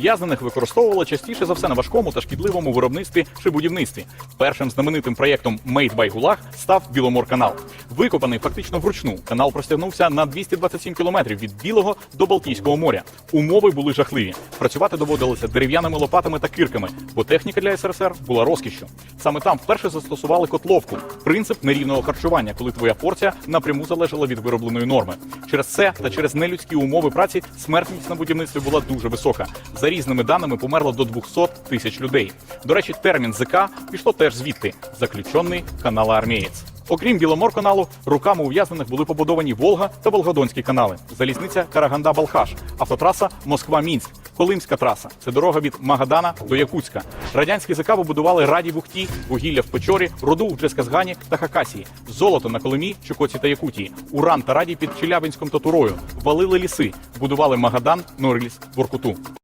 ув'язнених використовувала частіше за все на важкому та шкідливому виробництві чи будівництві. Першим знаменитим проєктом Made by Gulag став Біломор-канал. Викопаний фактично вручну. Канал простягнувся на 227 кілометрів від Білого до Балтійського моря. Умови були жахливі. Працювати доводилося дерев'яними лопатами та кирками, бо техніка для СРСР була розкішшю. Саме там вперше застосували котловку принцип нерівного харчування, коли твоя порція напряму залежала від виробленої норми. Через це та через нелюдські умови праці смертність на будівництві була дуже висока. За різними даними померло до 200 тисяч людей. До речі, термін ЗК пішло теж звідти заключений каналоармієць. Окрім Біломорканалу, руками ув'язнених були побудовані Волга та Волгодонські канали, залізниця Караганда-Балхаш, автотраса Москва-Мінськ, Колимська траса. Це дорога від Магадана до Якутська. Радянські ЗК побудували раді в Ухті, вугілля в Печорі, руду в Джесказгані та Хакасії, золото на Колимі, Чукоці та Якутії, уран та раді під Челябинськом та Турою, валили ліси, будували Магадан, Норильськ, Воркуту.